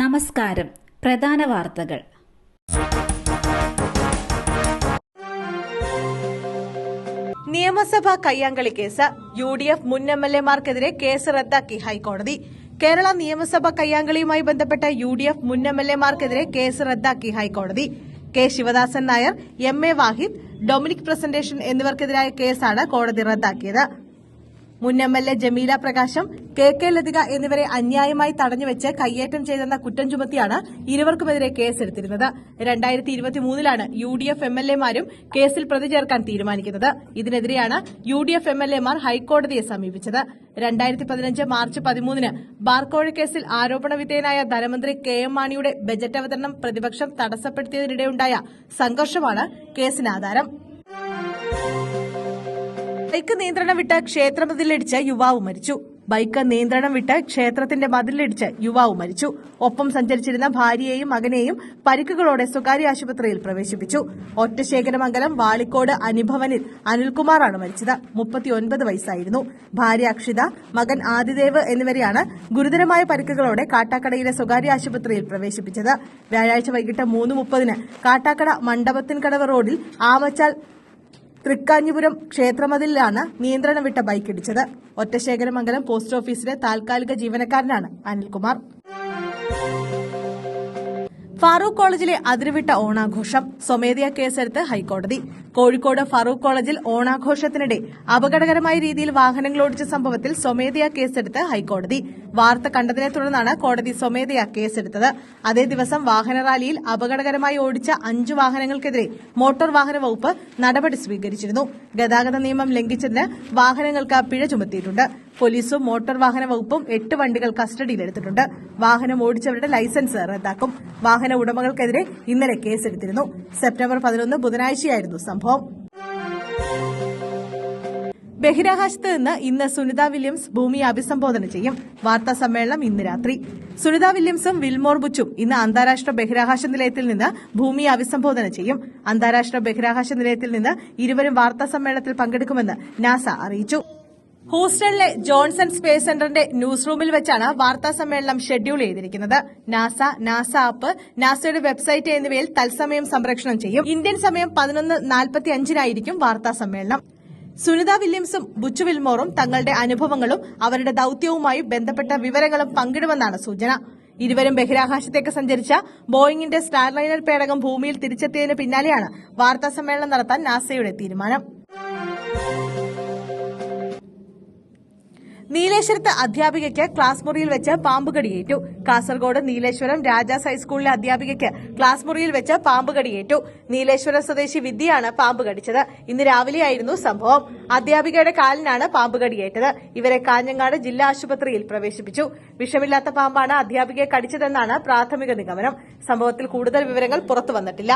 നമസ്കാരം. പ്രധാന വാർത്തകൾ. നിയമസഭാ കയ്യാങ്കളി കേസ് യു ഡി എഫ് മുൻ എം എൽ എമാർക്കെതിരെ കേസ് റദ്ദാക്കി ഹൈക്കോടതി. കേരള നിയമസഭാ കയ്യാങ്കളിയുമായി ബന്ധപ്പെട്ട യു ഡി എഫ് മുൻ എം എൽ എമാർക്കെതിരെ കേസ് റദ്ദാക്കി ഹൈക്കോടതി. K Sivadasan Nair M A Wahid Dominic Presentation എന്നിവർക്കെതിരായ കേസാണ് കോടതി റദ്ദാക്കിയത്. മുൻ എം എൽ എ ജമീല പ്രകാശം കെ കെ ലതിക എന്നിവരെ അന്യായമായി തടഞ്ഞുവെച്ച് കയ്യേറ്റം ചെയ്തെന്ന കുറ്റം ചുമത്തിയാണ് ഇരുവർക്കുമെതിരെ കേസെടുത്തിരുന്നത്. രണ്ടായിരത്തി ഇരുപത്തിമൂന്നിലാണ് U D F M L എമാരും കേസിൽ പ്രതി ചേർക്കാൻ തീരുമാനിക്കുന്നത്. ഇതിനെതിരെയാണ് U D F M L എമാർ ഹൈക്കോടതിയെ സമീപിച്ചത്. രണ്ടായിരത്തി പതിനഞ്ച് മാർച്ച് പതിമൂന്നിന് ബാർക്കോഴ കേസിൽ ആരോപണ വിധേയനായ ധനമന്ത്രി കെ എം മാണിയുടെ ബജറ്റ് അവതരണം പ്രതിപക്ഷം തടസ്സപ്പെടുത്തിയതിനിടെയുണ്ടായ സംഘർഷമാണ് കേസിന് ആധാരം ബൈക്ക് നിയന്ത്രണം വിട്ട് ക്ഷേത്രമതിലിടിച്ച് യുവാവ് മരിച്ചു. ബൈക്ക് നിയന്ത്രണം വിട്ട് ക്ഷേത്രത്തിന്റെ മതിലിടിച്ച് യുവാവ് മരിച്ചു. ഒപ്പം സഞ്ചരിച്ചിരുന്ന ഭാര്യയെയും മകനെയും പരിക്കുകളോടെ സ്വകാര്യ ആശുപത്രിയിൽ പ്രവേശിപ്പിച്ചു. ഒറ്റശേഖരമംഗലം വാളിക്കോട് അനുഭവനിൽ അനിൽകുമാറാണ് മരിച്ചത്. മുപ്പത്തിയൊൻപത് വയസ്സായിരുന്നു. ഭാര്യ അക്ഷിത മകൻ ആദിദേവ് എന്നിവരെയാണ് ഗുരുതരമായ പരിക്കുകളോടെ കാട്ടാക്കടയിലെ സ്വകാര്യ ആശുപത്രിയിൽ പ്രവേശിപ്പിച്ചത്. വ്യാഴാഴ്ച വൈകിട്ട് മൂന്ന് മുപ്പതിന് കാട്ടാക്കട മണ്ഡപത്തിൻകടവ് റോഡിൽ ആമച്ചാൽ തൃക്കാഞ്ഞിപുരം ക്ഷേത്രമതിലാണ് നിയന്ത്രണം വിട്ട ബൈക്ക് ഇടിച്ചത്. ഒറ്റശേഖരമംഗലം പോസ്റ്റ് ഓഫീസിലെ താൽക്കാലിക ജീവനക്കാരനാണ് അനിൽകുമാർ. ഫാറൂഖ് കോളേജിലെ അതിരുവിട്ട ഓണാഘോഷം സ്വമേധയാ കേസെടുത്ത് ഹൈക്കോടതി. കോഴിക്കോട് ഫറൂഖ് കോളേജിൽ ഓണാഘോഷത്തിനിടെ അപകടകരമായ രീതിയിൽ വാഹനങ്ങൾ ഓടിച്ച സംഭവത്തിൽ സ്വമേധയാ കേസെടുത്ത് ഹൈക്കോടതി. വാർത്ത കണ്ടതിനെ തുടർന്നാണ് കോടതി സ്വമേധയാ കേസെടുത്തത്. അതേ ദിവസം വാഹന റാലിയിൽ അപകടകരമായി ഓടിച്ച അഞ്ചു വാഹനങ്ങൾക്കെതിരെ മോട്ടോർ വാഹന വകുപ്പ് നടപടി സ്വീകരിച്ചിരുന്നു. ഗതാഗത നിയമം ലംഘിച്ചതിന് വാഹനങ്ങൾക്ക് പിഴ ചുമത്തിയിട്ടുണ്ട്. പോലീസും മോട്ടോർ വാഹന വകുപ്പും എട്ട് വണ്ടികൾ കസ്റ്റഡിയിലെടുത്തിട്ടുണ്ട്. വാഹനം ഓടിച്ചവരുടെ ലൈസൻസ് റദ്ദാക്കും. വാഹന ഉടമകൾക്കെതിരെ ഇന്നലെ കേസെടുത്തിരുന്നു. സെപ്റ്റംബർ പതിനൊന്ന് ബുധനാഴ്ചയായിരുന്നു സംഭവം. ബഹിരാകാശത്ത് നിന്ന് ഇന്ന് സുനിത വില്യംസ് ഭൂമിയെ അഭിസംബോധന ചെയ്യും. വാർത്താ സമ്മേളനം ഇന്ന് രാത്രി. സുനിത വില്യംസും വിൽമോർ ബുച്ചും ഇന്ന് അന്താരാഷ്ട്ര ബഹിരാകാശ നിലയത്തിൽ നിന്ന് ഭൂമിയെ അഭിസംബോധന ചെയ്യും. അന്താരാഷ്ട്ര ബഹിരാകാശ നിലയത്തിൽ നിന്ന് ഇരുവരും വാർത്താ സമ്മേളനത്തിൽ പങ്കെടുക്കുമെന്ന് നാസ അറിയിച്ചു. ഹൂസ്റ്റണിലെ ജോൺസൺ സ്പേസ് സെന്ററിന്റെ ന്യൂസ് റൂമിൽ വെച്ചാണ് വാർത്താ സമ്മേളനം ഷെഡ്യൂൾ ചെയ്തിരിക്കുന്നത്. നാസ നാസ ആപ്പ് നാസയുടെ വെബ്സൈറ്റ് എന്നിവയിൽ തത്സമയം സംപ്രേഷണം ചെയ്യും. ഇന്ത്യൻ സമയം പതിനൊന്ന് നാൽപ്പത്തി അഞ്ചിനായിരിക്കും വാർത്താ സമ്മേളനം. സുനിത വില്യംസും ബുച്ചു വിൽമോറും തങ്ങളുടെ അനുഭവങ്ങളും അവരുടെ ദൌത്യവുമായി ബന്ധപ്പെട്ട വിവരങ്ങളും പങ്കിടുമെന്നാണ് സൂചന. ഇരുവരും ബഹിരാകാശത്തേക്ക് സഞ്ചരിച്ച ബോയിങ്ങിന്റെ സ്റ്റാർലൈനർ പേടകം ഭൂമിയിൽ തിരിച്ചെത്തിയതിന് പിന്നാലെയാണ് വാർത്താ സമ്മേളനം നടത്താൻ നാസയുടെ തീരുമാനം. നീലേശ്വരത്ത് അധ്യാപികയ്ക്ക് ക്ലാസ് മുറിയിൽ വെച്ച് പാമ്പ് കടിയേറ്റു. കാസർഗോഡ് നീലേശ്വരം രാജാസ് ഹൈസ്കൂളിലെ അധ്യാപികയ്ക്ക് ക്ലാസ് മുറിയിൽ വെച്ച് പാമ്പ് കടിയേറ്റു. നീലേശ്വരം സ്വദേശി വിദ്യയാണ് പാമ്പ് കടിച്ചത്. ഇന്ന് രാവിലെയായിരുന്നു സംഭവം. അധ്യാപികയുടെ കാലിനാണ് പാമ്പ് കടിയേറ്റത്. ഇവരെ കാഞ്ഞങ്ങാട് ജില്ലാ ആശുപത്രിയിൽ പ്രവേശിപ്പിച്ചു. വിഷമില്ലാത്ത പാമ്പാണ് അധ്യാപികയെ കടിച്ചതെന്നാണ് പ്രാഥമിക നിഗമനം. സംഭവത്തിൽ കൂടുതൽ വിവരങ്ങൾ പുറത്തുവന്നിട്ടില്ല